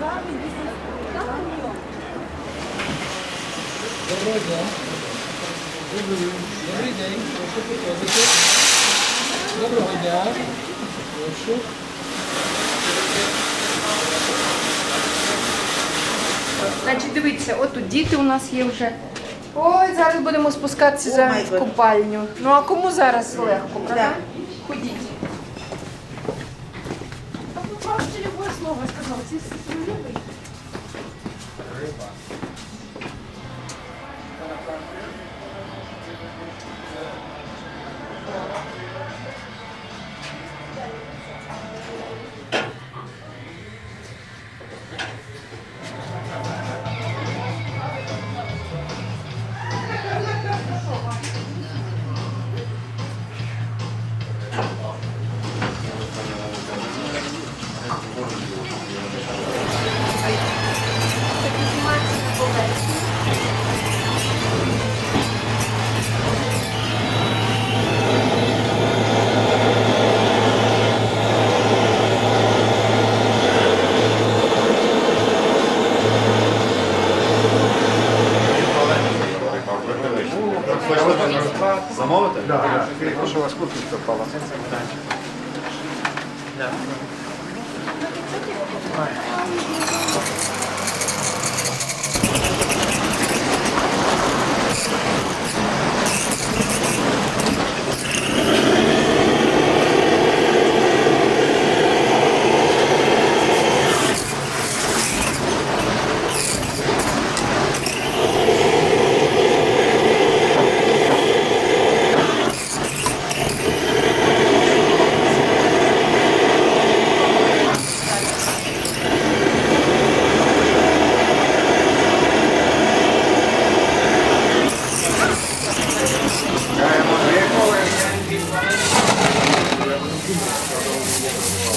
Доброго дня. Добрий, добрий день. Прошу підходити. Доброго дня. Прошу. Значить, дивіться, от тут діти у нас є вже. Ой, зараз будемо спускатися за в купальню. Ну а кому зараз легко, правда? Ходіть. Слово сказав, ці любий. Замовити? Да. прошу вас купити попало. Ну, так. Gracias.